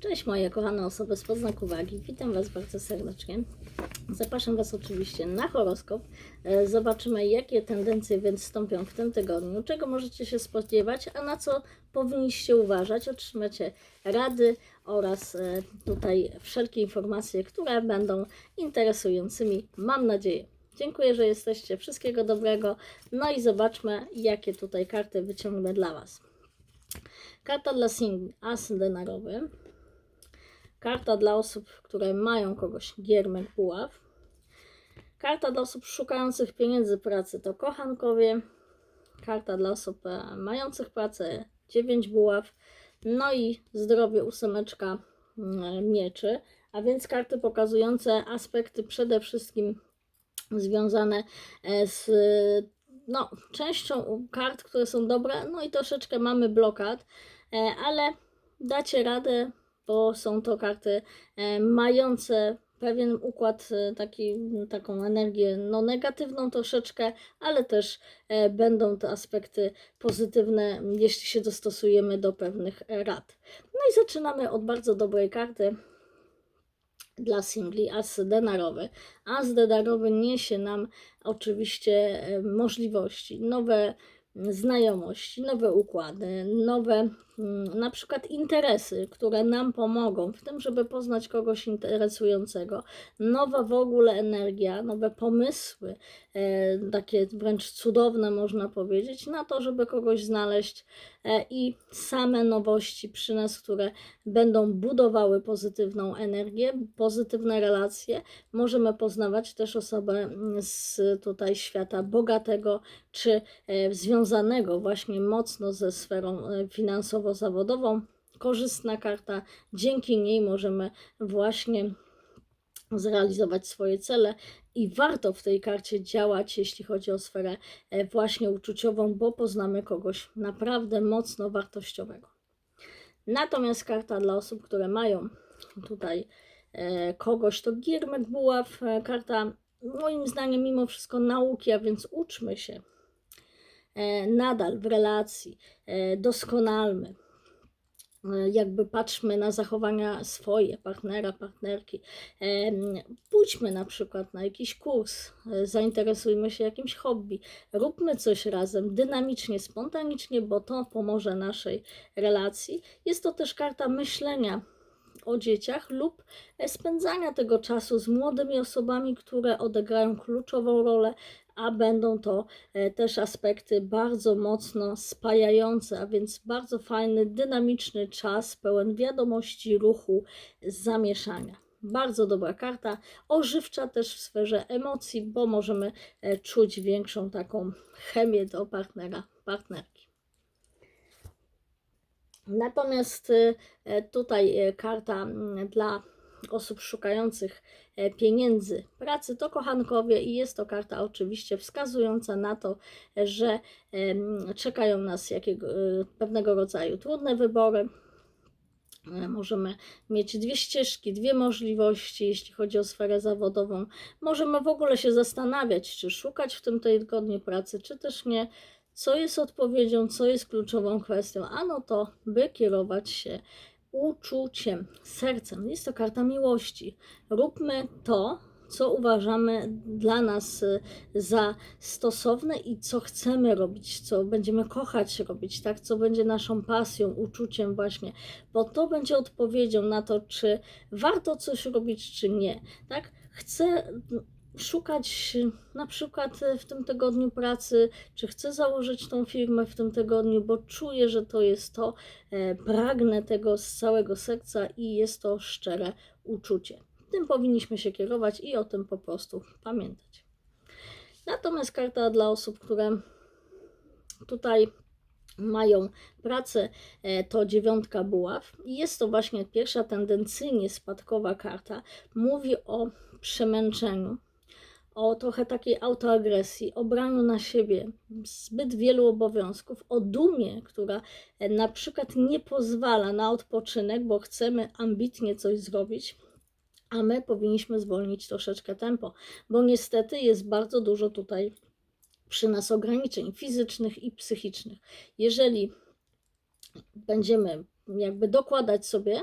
Cześć moje kochane osoby z podznaku wagi. Witam Was bardzo serdecznie. Zapraszam Was oczywiście na horoskop. E, Zobaczymy, jakie tendencje wystąpią w tym tygodniu, czego możecie się spodziewać, a na co powinniście uważać. Otrzymacie rady oraz e, tutaj wszelkie informacje, które będą interesującymi, mam nadzieję. Dziękuję, że jesteście. Wszystkiego dobrego. No i zobaczmy, jakie tutaj karty wyciągnę dla Was. Karta dla singli, as denarowy. Karta dla osób, które mają kogoś, giermek, buław. Karta dla osób szukających pieniędzy pracy to kochankowie. Karta dla osób e, mających pracę, 9 buław. No i zdrowie, ósemeczka mm, mieczy. A więc karty pokazujące aspekty przede wszystkim związane e, z no, częścią kart, które są dobre, no i troszeczkę mamy blokad, e, ale dacie radę, bo są to karty e, mające pewien układ, e, taki, taką energię no, negatywną troszeczkę, ale też e, będą to aspekty pozytywne, jeśli się dostosujemy do pewnych rad. No i zaczynamy od bardzo dobrej karty dla singli as denarowy. As denarowy niesie nam oczywiście możliwości, nowe znajomości, nowe układy, nowe na przykład interesy, które nam pomogą w tym, żeby poznać kogoś interesującego, nowa w ogóle energia, nowe pomysły, e, takie wręcz cudowne można powiedzieć, na to, żeby kogoś znaleźć e, i same nowości przy nas, które będą budowały pozytywną energię, pozytywne relacje. Możemy poznawać też osobę mm, z tutaj świata bogatego, czy e, związanego właśnie mocno ze sferą e, finansowo-zawodową. Korzystna karta, dzięki niej możemy właśnie zrealizować swoje cele i warto w tej karcie działać, jeśli chodzi o sferę e, właśnie uczuciową, bo poznamy kogoś naprawdę mocno wartościowego. Natomiast karta dla osób, które mają tutaj e, kogoś, to Giermek Buław, e, karta moim zdaniem mimo wszystko nauki, a więc uczmy się nadal w relacji, e, doskonalmy. E, Jakby patrzmy na zachowania swoje, partnera, partnerki. Pójdźmy na przykład na jakiś kurs, e, zainteresujmy się jakimś hobby, róbmy coś razem, dynamicznie, spontanicznie, bo to pomoże naszej relacji. Jest to też karta myślenia o dzieciach lub e, spędzania tego czasu z młodymi osobami, które odegrają kluczową rolę, a będą to e, też aspekty bardzo mocno spajające, a więc bardzo fajny, dynamiczny czas, pełen wiadomości, ruchu, zamieszania. Bardzo dobra karta, ożywcza też w sferze emocji, bo możemy e, czuć większą taką chemię do partnera, partnerki. Natomiast e, tutaj karta mm, dla osób szukających e, pieniędzy, pracy to kochankowie i jest to karta oczywiście wskazująca na to, że czekają nas jakiego, y, pewnego rodzaju trudne wybory. E, Możemy mieć dwie ścieżki, dwie możliwości, jeśli chodzi o sferę zawodową. Możemy w ogóle się zastanawiać, czy szukać w tym tygodniu pracy, czy też nie co jest odpowiedzią, co jest kluczową kwestią. Ano to, by kierować się uczuciem, sercem. Jest to karta miłości. Róbmy to, co uważamy dla nas y, za stosowne i co chcemy robić, co będziemy kochać robić, tak, co będzie naszą pasją, uczuciem właśnie, bo to będzie odpowiedzią na to, czy warto coś robić, czy nie, tak. Chcę szukać na przykład w tym tygodniu pracy, czy chcę założyć tą firmę w tym tygodniu, bo czuję, że to jest to, e, pragnę tego z całego serca i jest to szczere uczucie. Tym powinniśmy się kierować i o tym po prostu pamiętać. Natomiast karta dla osób, które tutaj mają pracę, e, to dziewiątka buław. Jest to właśnie pierwsza tendencyjnie spadkowa karta. Mówi o przemęczeniu, o trochę takiej autoagresji, o braniu na siebie zbyt wielu obowiązków, o dumie, która e, na przykład nie pozwala na odpoczynek, bo chcemy ambitnie coś zrobić, a my powinniśmy zwolnić troszeczkę tempo, bo niestety jest bardzo dużo tutaj przy nas ograniczeń fizycznych i psychicznych. Jeżeli będziemy jakby dokładać sobie,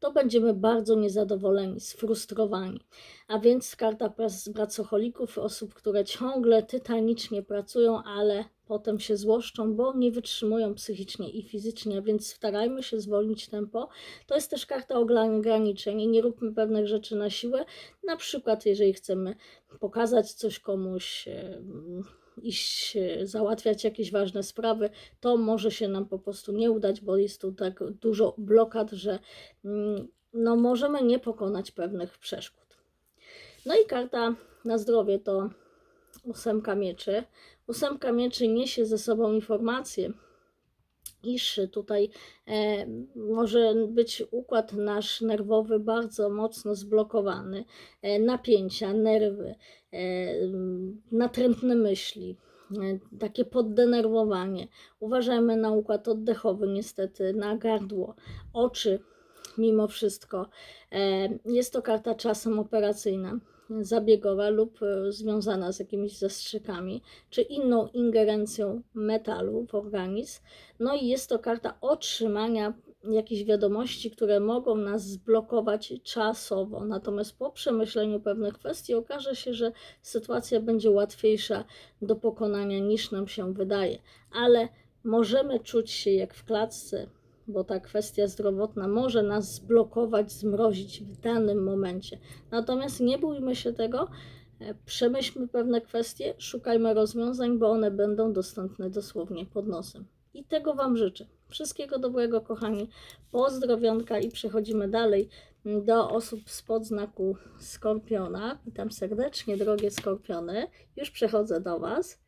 to będziemy bardzo niezadowoleni, sfrustrowani. A więc karta prac- pracocholików, osób, które ciągle tytanicznie pracują, ale potem się złoszczą, bo nie wytrzymują psychicznie i fizycznie, więc starajmy się zwolnić tempo. To jest też karta ograniczeń i nie róbmy pewnych rzeczy na siłę. Na przykład, jeżeli chcemy pokazać coś komuś, iść e, załatwiać jakieś ważne sprawy, to może się nam po prostu nie udać, bo jest tu tak dużo blokad, że mm, no, możemy nie pokonać pewnych przeszkód. No i karta na zdrowie to ósemka mieczy. Ósemka mieczy niesie ze sobą informację, iż tutaj e, może być układ nasz nerwowy bardzo mocno zblokowany, e, napięcia, nerwy, natrętne myśli, e, takie poddenerwowanie. Uważajmy na układ oddechowy, niestety, na gardło, oczy, mimo wszystko. E, jest to karta czasem operacyjna, zabiegowa lub e, związana z jakimiś zastrzykami, czy inną ingerencją metalu w organizm. No i jest to karta otrzymania jakichś wiadomości, które mogą nas zblokować czasowo. Natomiast po przemyśleniu pewnych kwestii okaże się, że sytuacja będzie łatwiejsza do pokonania niż nam się wydaje. Ale możemy czuć się jak w klatce, bo ta kwestia zdrowotna może nas zblokować, zmrozić w danym momencie. Natomiast nie bójmy się tego, e, przemyślmy pewne kwestie, szukajmy rozwiązań, bo one będą dostępne dosłownie pod nosem. I tego Wam życzę. Wszystkiego dobrego, kochani. Pozdrowionka i przechodzimy dalej do osób spod znaku Skorpiona. Witam serdecznie, drogie Skorpiony. Już przechodzę do Was.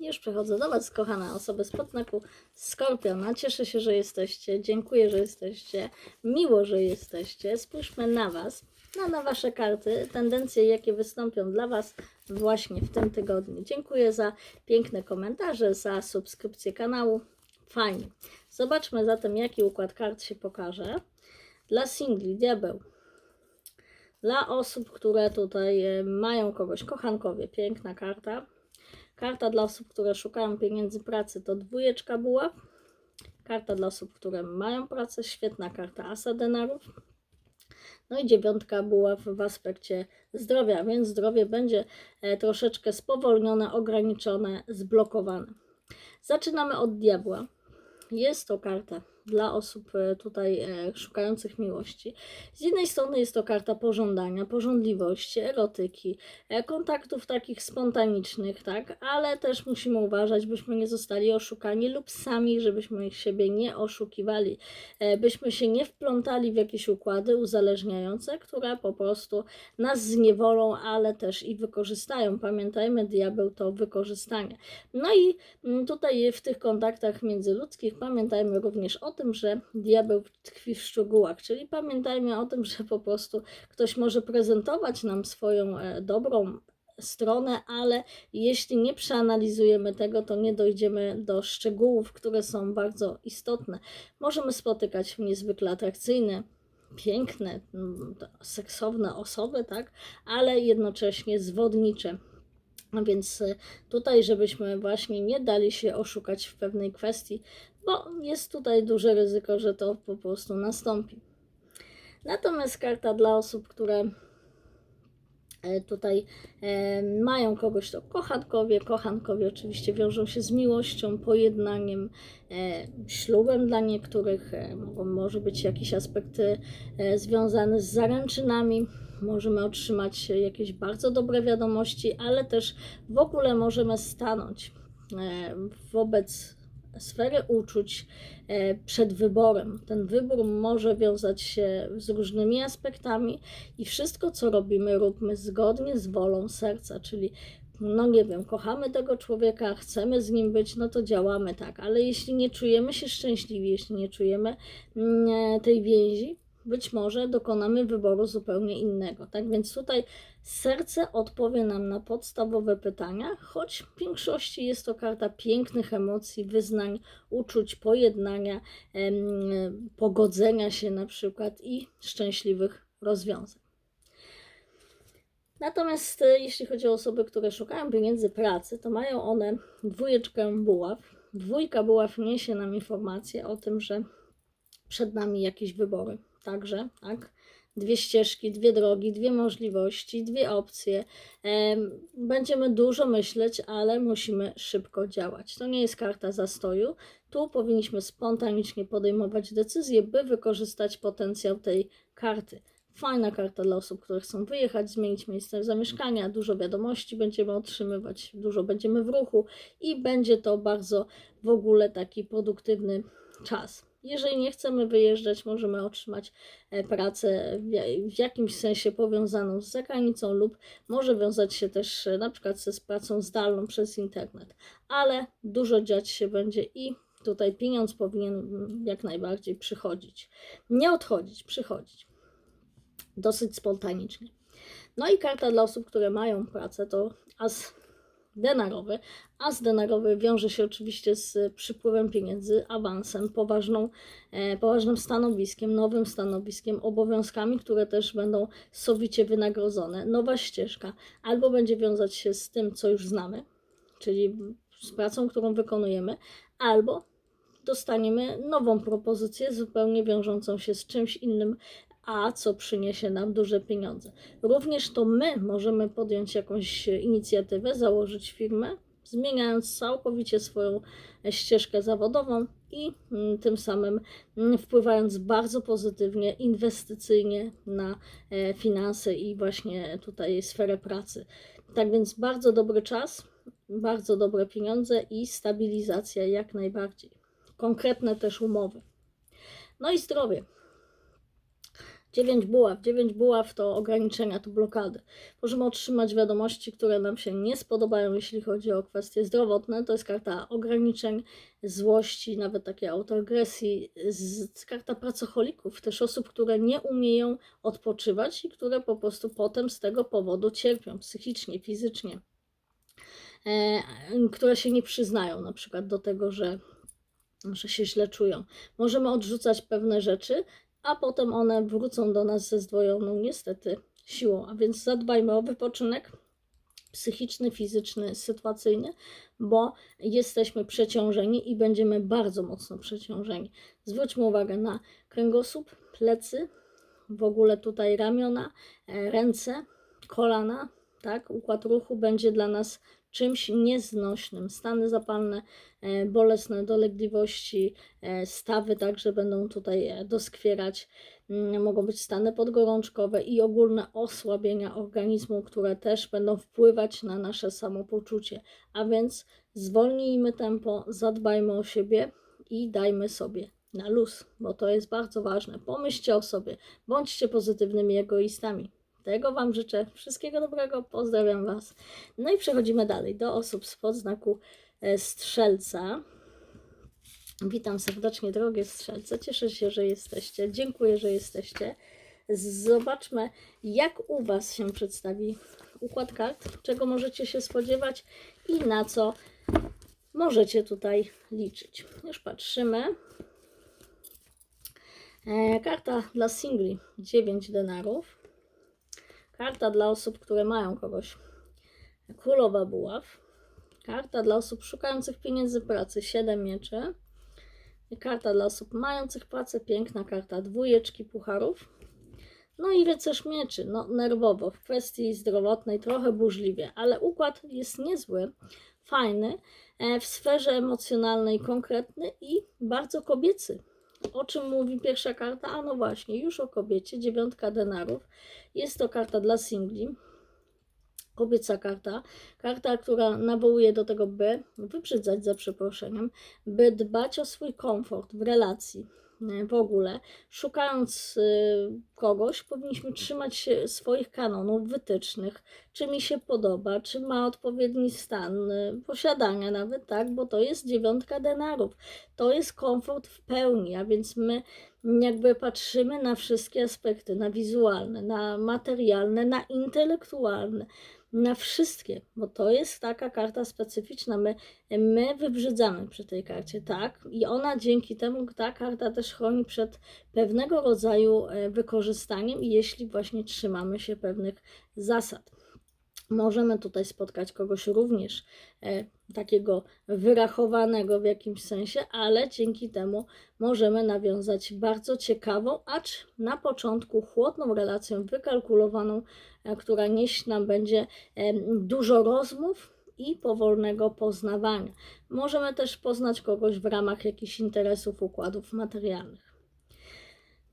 Już przechodzę do Was, kochane osoby z podznaku Skorpiona. Cieszę się, że jesteście. Dziękuję, że jesteście. Miło, że jesteście. Spójrzmy na Was, na, na Wasze karty, tendencje, jakie wystąpią dla Was właśnie w tym tygodniu. Dziękuję za piękne komentarze, za subskrypcję kanału. Fajnie. Zobaczmy zatem, jaki układ kart się pokaże. Dla singli, diabeł. Dla osób, które tutaj e, mają kogoś, kochankowie, piękna karta. Karta dla osób, które szukają pieniędzy pracy to dwójeczka buław. Karta dla osób, które mają pracę, świetna karta asa denarów. No i dziewiątka buław w aspekcie zdrowia, więc zdrowie będzie e, troszeczkę spowolnione, ograniczone, zblokowane. Zaczynamy od diabła. Jest to karta dla osób e, tutaj e, szukających miłości. Z jednej strony jest to karta pożądania, pożądliwości, erotyki, e, kontaktów takich spontanicznych, tak, ale też musimy uważać, byśmy nie zostali oszukani lub sami, żebyśmy siebie nie oszukiwali, byśmy się nie wplątali w jakieś układy uzależniające, które po prostu nas zniewolą, ale też i wykorzystają. Pamiętajmy, diabeł to wykorzystanie. No i mm, tutaj w tych kontaktach międzyludzkich pamiętajmy również o tym, że diabeł tkwi w szczegółach, czyli pamiętajmy o tym, że po prostu ktoś może prezentować nam swoją e, dobrą stronę, ale jeśli nie przeanalizujemy tego, to nie dojdziemy do szczegółów, które są bardzo istotne. Możemy spotykać niezwykle atrakcyjne, piękne, seksowne osoby, tak, ale jednocześnie zwodnicze. Więc y, tutaj, żebyśmy właśnie nie dali się oszukać w pewnej kwestii, bo jest tutaj duże ryzyko, że to po prostu nastąpi. Natomiast karta dla osób, które e, tutaj e, mają kogoś, to kochankowie. Kochankowie oczywiście wiążą się z miłością, pojednaniem, e, ślubem dla niektórych. Mogą, może być jakiś aspekt związany z zaręczynami. Możemy otrzymać jakieś bardzo dobre wiadomości, ale też w ogóle możemy stanąć wobec sfery uczuć e, przed wyborem. Ten wybór może wiązać się z różnymi aspektami i wszystko, co robimy, róbmy zgodnie z wolą serca, czyli no nie wiem, kochamy tego człowieka, chcemy z nim być, no to działamy tak, ale jeśli nie czujemy się szczęśliwi, jeśli nie czujemy mm, tej więzi, być może dokonamy wyboru zupełnie innego. Tak więc tutaj serce odpowie nam na podstawowe pytania, choć w większości jest to karta pięknych emocji, wyznań, uczuć, pojednania, em, pogodzenia się na przykład i szczęśliwych rozwiązań. Natomiast e, jeśli chodzi o osoby, które szukają pieniędzy pracy, to mają one dwójeczkę buław. Dwójka buław niesie nam informację o tym, że przed nami jakieś wybory. Także, tak? Dwie ścieżki, dwie drogi, dwie możliwości, dwie opcje. Em, Będziemy dużo myśleć, ale musimy szybko działać. To nie jest karta zastoju. Tu powinniśmy spontanicznie podejmować decyzje, by wykorzystać potencjał tej karty. Fajna karta dla osób, które chcą wyjechać, zmienić miejsce zamieszkania, dużo wiadomości będziemy otrzymywać, dużo będziemy w ruchu i będzie to bardzo w ogóle taki produktywny czas. Jeżeli nie chcemy wyjeżdżać, możemy otrzymać e, pracę w ja- w jakimś sensie powiązaną z zagranicą lub może wiązać się też e, na przykład z pracą zdalną przez internet, ale dużo dziać się będzie i tutaj pieniądz powinien mm, jak najbardziej przychodzić. Nie odchodzić, przychodzić. Dosyć spontanicznie. No i karta dla osób, które mają pracę to as denarowy. As denarowy wiąże się oczywiście z przypływem pieniędzy, awansem, poważną, e, poważnym stanowiskiem, nowym stanowiskiem, obowiązkami, które też będą sowicie wynagrodzone. Nowa ścieżka albo będzie wiązać się z tym, co już znamy, czyli z pracą, którą wykonujemy, albo dostaniemy nową propozycję zupełnie wiążącą się z czymś innym, a co przyniesie nam duże pieniądze. Również to my możemy podjąć jakąś inicjatywę, założyć firmę, zmieniając całkowicie swoją ścieżkę zawodową i mm, tym samym mm, wpływając bardzo pozytywnie, inwestycyjnie na e, finanse i właśnie tutaj sferę pracy. Tak więc bardzo dobry czas, bardzo dobre pieniądze i stabilizacja jak najbardziej. Konkretne też umowy. No i zdrowie. 9 buław. 9 buław to ograniczenia, to blokady. Możemy otrzymać wiadomości, które nam się nie spodobają, jeśli chodzi o kwestie zdrowotne. To jest karta ograniczeń, złości, nawet takiej autoagresji. Z, karta pracocholików, też osób, które nie umieją odpoczywać i które po prostu potem z tego powodu cierpią psychicznie, fizycznie. E, które się nie przyznają na przykład do tego, że że się źle czują. Możemy odrzucać pewne rzeczy, a potem one wrócą do nas ze zdwojoną niestety siłą. A więc zadbajmy o wypoczynek psychiczny, fizyczny, sytuacyjny, bo jesteśmy przeciążeni i będziemy bardzo mocno przeciążeni. Zwróćmy uwagę na kręgosłup, plecy, w ogóle tutaj ramiona, e, ręce, kolana, tak? Układ ruchu będzie dla nas czymś nieznośnym. Stany zapalne, e, bolesne dolegliwości, e, stawy także będą tutaj e, doskwierać. Mm, Mogą być stany podgorączkowe i ogólne osłabienia organizmu, które też będą wpływać na nasze samopoczucie. A więc zwolnijmy tempo, zadbajmy o siebie i dajmy sobie na luz, bo to jest bardzo ważne. Pomyślcie o sobie, bądźcie pozytywnymi egoistami. Tego Wam życzę. Wszystkiego dobrego. Pozdrawiam Was. No i przechodzimy dalej do osób z podznaku e, Strzelca. Witam serdecznie, drogie Strzelce. Cieszę się, że jesteście. Dziękuję, że jesteście. Zobaczmy, jak u Was się przedstawi układ kart, czego możecie się spodziewać i na co możecie tutaj liczyć. Już patrzymy. E, karta dla singli 9 denarów. Karta dla osób, które mają kogoś. Królowa buław. Karta dla osób szukających pieniędzy pracy. 7 mieczy. Karta dla osób mających pracę. Piękna karta dwójeczki pucharów. No i rycerz mieczy. No nerwowo. W kwestii zdrowotnej trochę burzliwie, ale układ jest niezły. Fajny. e, W sferze emocjonalnej konkretny i bardzo kobiecy. O czym mówi pierwsza karta? A no właśnie, już o kobiecie, dziewiątka denarów. Jest to karta dla singli, kobieca karta. Karta, która nawołuje do tego, by wybrzydzać za przeproszeniem, by dbać o swój komfort w relacji. E, W ogóle, szukając y, kogoś, powinniśmy trzymać się swoich kanonów wytycznych, czy mi się podoba, czy ma odpowiedni stan y, posiadania, nawet tak, bo to jest dziewiątka denarów. To jest komfort w pełni, a więc my jakby patrzymy na wszystkie aspekty, na wizualne, na materialne, na intelektualne, na wszystkie, bo to jest taka karta specyficzna. My, my wybrzydzamy przy tej karcie, tak? I ona dzięki temu, ta karta też chroni przed pewnego rodzaju e, wykorzystaniem, jeśli właśnie trzymamy się pewnych zasad. Możemy tutaj spotkać kogoś również e, takiego wyrachowanego w jakimś sensie, ale dzięki temu możemy nawiązać bardzo ciekawą, acz na początku chłodną relację wykalkulowaną, która nieść nam będzie e, dużo rozmów i powolnego poznawania. Możemy też poznać kogoś w ramach jakichś interesów, układów materialnych.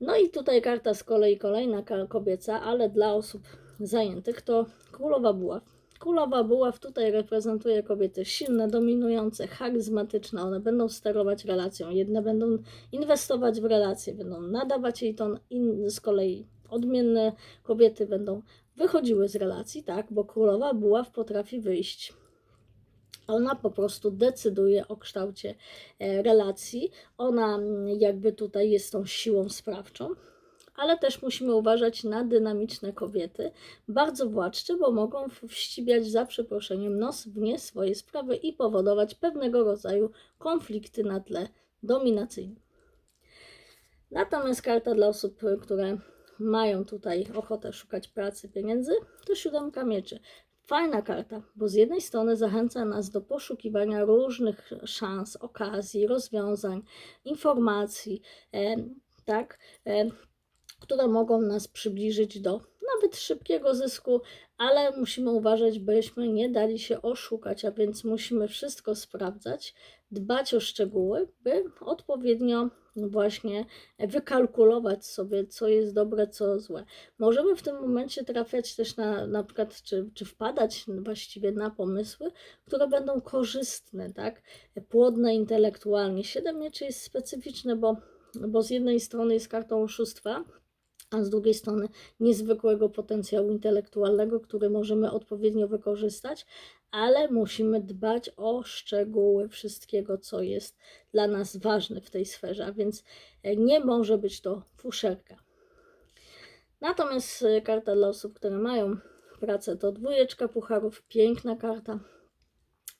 No i tutaj karta z kolei kolejna kobieca, ale dla osób zajętych to królowa buław. Królowa buław tutaj reprezentuje kobiety silne, dominujące, charyzmatyczne. One będą sterować relacją. Jedne będą inwestować w relacje, będą nadawać jej ton. Inne z kolei odmienne kobiety będą wychodziły z relacji, tak, bo królowa buław potrafi wyjść. Ona po prostu decyduje o kształcie e, relacji. Ona mm, jakby tutaj jest tą siłą sprawczą ale też musimy uważać na dynamiczne kobiety, bardzo władcze, bo mogą wścibiać za przeproszeniem nos w nie swoje sprawy i powodować pewnego rodzaju konflikty na tle dominacyjnym. Natomiast karta dla osób, które mają tutaj ochotę szukać pracy, pieniędzy, to siódemka mieczy. Fajna karta, bo z jednej strony zachęca nas do poszukiwania różnych szans, okazji, rozwiązań, informacji, e, tak, e, które mogą nas przybliżyć do nawet szybkiego zysku, ale musimy uważać, byśmy nie dali się oszukać, a więc musimy wszystko sprawdzać, dbać o szczegóły, by odpowiednio właśnie wykalkulować sobie, co jest dobre, co złe. Możemy w tym momencie trafiać też na, na przykład, czy, czy wpadać właściwie na pomysły, które będą korzystne, tak? Płodne intelektualnie. Siedem mieczy jest specyficzne, bo, bo z jednej strony jest kartą oszustwa, a z drugiej strony niezwykłego potencjału intelektualnego, który możemy odpowiednio wykorzystać, ale musimy dbać o szczegóły wszystkiego, co jest dla nas ważne w tej sferze, a więc e, nie może być to fuszerka. Natomiast e, karta dla osób, które mają pracę, to dwójeczka pucharów, piękna karta.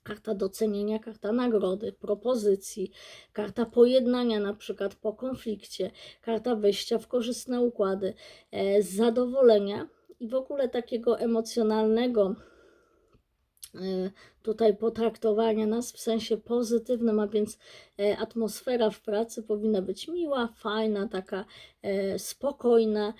Karta docenienia, karta nagrody, propozycji, karta pojednania, na przykład po konflikcie, karta wejścia w korzystne układy, e, zadowolenia i w ogóle takiego emocjonalnego e, tutaj potraktowania nas w sensie pozytywnym, a więc e, atmosfera w pracy powinna być miła, fajna, taka spokojna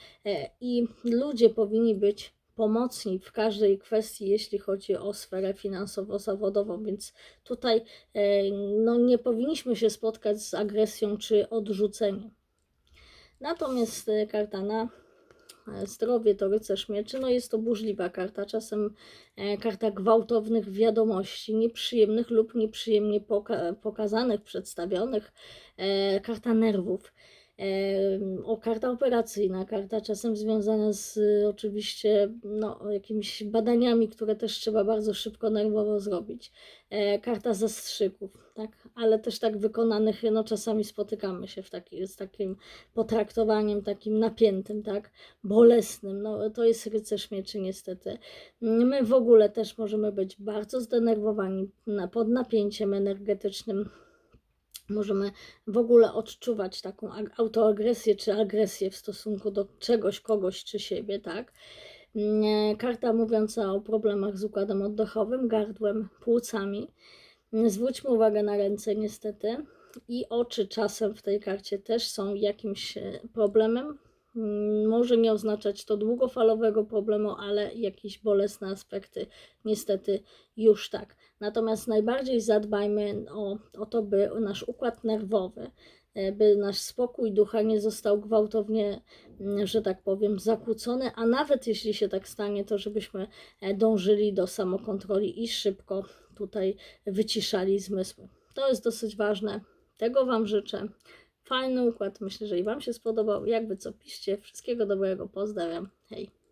i ludzie powinni być pomocni w każdej kwestii, jeśli chodzi o sferę finansowo-zawodową, więc tutaj e, no, nie powinniśmy się spotkać z agresją czy odrzuceniem. Natomiast e, karta na e, zdrowie to rycerz mieczy, no jest to burzliwa karta, czasem karta gwałtownych wiadomości, nieprzyjemnych lub nieprzyjemnie poka pokazanych, przedstawionych, karta nerwów. O, karta operacyjna, karta czasem związana z y, oczywiście no, jakimiś badaniami, które też trzeba bardzo szybko nerwowo zrobić. E, karta zastrzyków, tak, ale też tak wykonanych, no czasami spotykamy się w taki, z takim potraktowaniem takim napiętym, tak, bolesnym. No, to jest rycerz mieczy niestety. My w ogóle też możemy być bardzo zdenerwowani, pod napięciem energetycznym możemy w ogóle odczuwać taką ag- autoagresję czy agresję w stosunku do czegoś, kogoś czy siebie, tak? Mm, Karta mówiąca o problemach z układem oddechowym, gardłem, płucami. Mm, Zwróćmy uwagę na ręce, niestety. I oczy czasem w tej karcie też są jakimś e, problemem. Mm, Może nie oznaczać to długofalowego problemu, ale jakieś bolesne aspekty, niestety już tak. Natomiast najbardziej zadbajmy o, o to, by nasz układ nerwowy, e, by nasz spokój ducha nie został gwałtownie, mm, że tak powiem, zakłócony, a nawet jeśli się tak stanie, to żebyśmy e, dążyli do samokontroli i szybko tutaj wyciszali zmysły. To jest dosyć ważne. Tego Wam życzę. Fajny układ. Myślę, że i Wam się spodobał. Jakby co piszcie. Wszystkiego dobrego. Pozdrawiam. Hej.